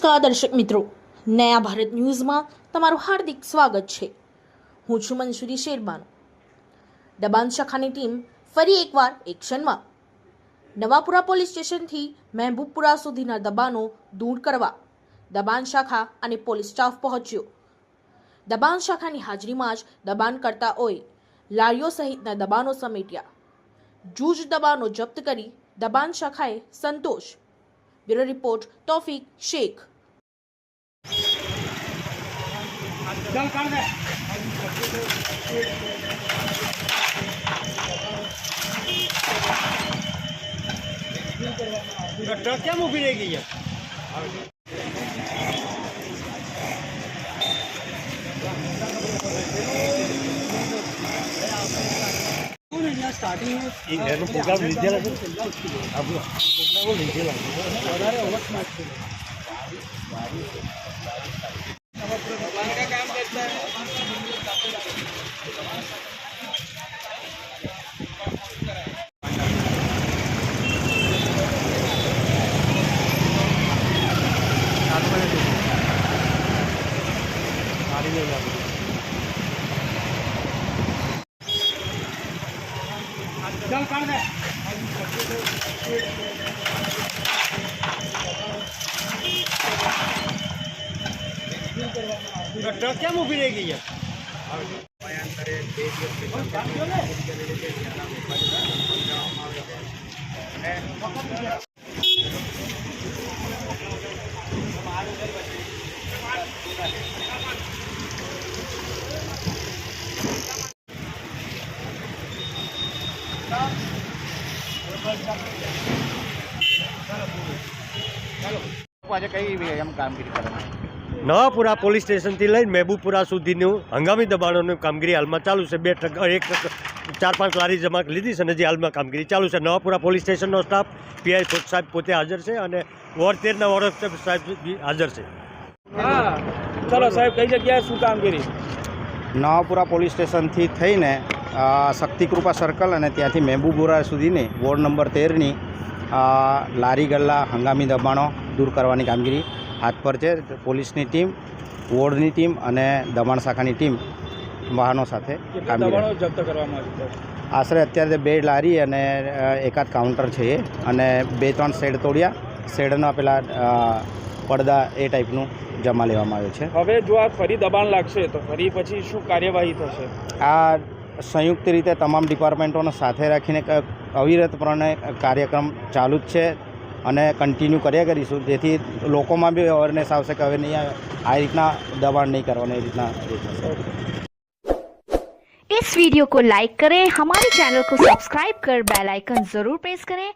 નમસ્કાર દર્શક મિત્રો. નયા ભારત ન્યૂઝમાં તમારું હાર્દિક સ્વાગત છે. હું છું મંસૂરી શેરબાનો. દબાણ શાખાની ટીમ ફરી એકવાર એક્શનમાં. નવાપુરા પોલીસ સ્ટેશનથી મહેબૂબપુરા સુધીના દબાણો દૂર કરવા દબાણ શાખા અને પોલીસ સ્ટાફ પહોંચ્યો. દબાણ શાખાની હાજરીમાં જ દબાણ કરતાઓએ લારીઓ સહિતના દબાણો સમેટ્યા. જૂજ દબાણો જપ્ત કરી દબાણ શાખાએ સંતોષ. Bureau report Taufiq Shaikh. चल कर दे। ट्रक क्या मुँह फिरेगी ये स्टार्टिंग लेना चल कर दे क्या मूवी फिरेगी ये बयान આજે કઈ એમ કામગીરી કરવાની? નવાપુરા પોલીસ સ્ટેશનથી લઈને મહેબુપુરા સુધીનું હંગામી દબાણોની કામગીરી હાલમાં ચાલુ છે. બે ટ્રક એક ચાર પાંચ લારી જમા લીધી છે અને જે હાલમાં કામગીરી ચાલુ છે. નવાપુરા પોલીસ સ્ટેશનનો સ્ટાફ પીઆઈ સાહેબ પોતે હાજર છે અને વોર્ડ તેરના વોર્ડ સાહેબ હાજર છે. હા ચલો સાહેબ કઈ જગ્યાએ શું કામગીરી? નવાપુરા પોલીસ સ્ટેશનથી થઈને શક્તિકૃપા સર્કલ અને ત્યાંથી મહેબુબુરા સુધીની વોર્ડ નંબર તેરની લારી ગલ્લા હંગામી દબાણો દૂર કરવાની કામગીરી હાથ પર છે. પોલીસની ટીમ વોર્ડની ટીમ અને દબાણ શાખાની ટીમ વાહનો સાથે કામગીરી કરવામાં આશરે અત્યારે બે લારી અને એકાદ કાઉન્ટર છે એ અને બે ત્રણ શેડ તોડ્યા. શેડના પેલા પડદા એ ટાઈપનું જમા લેવામાં આવ્યો છે. હવે જો આ ફરી દબાણ લાગશે તો ફરી પછી શું કાર્યવાહી થશે? આ સંયુક્ત રીતે તમામ ડિપાર્ટમેન્ટોને સાથે રાખીને ક- અવિરતપણે કાર્યક્રમ ચાલુ જ છે અને કન્ટિન્યુ કર્યા કરીશું જેથી લોકોમાં બી અવેરનેસ આવશે કે હવે નહીં આ આ રીતના દબાણ નહીં કરવાનું એ રીતના એ થશે इस वीडियो को लाइक करें हमारे चैनल को सब्सक्राइब कर बेल आइकन जरूर प्रेस करें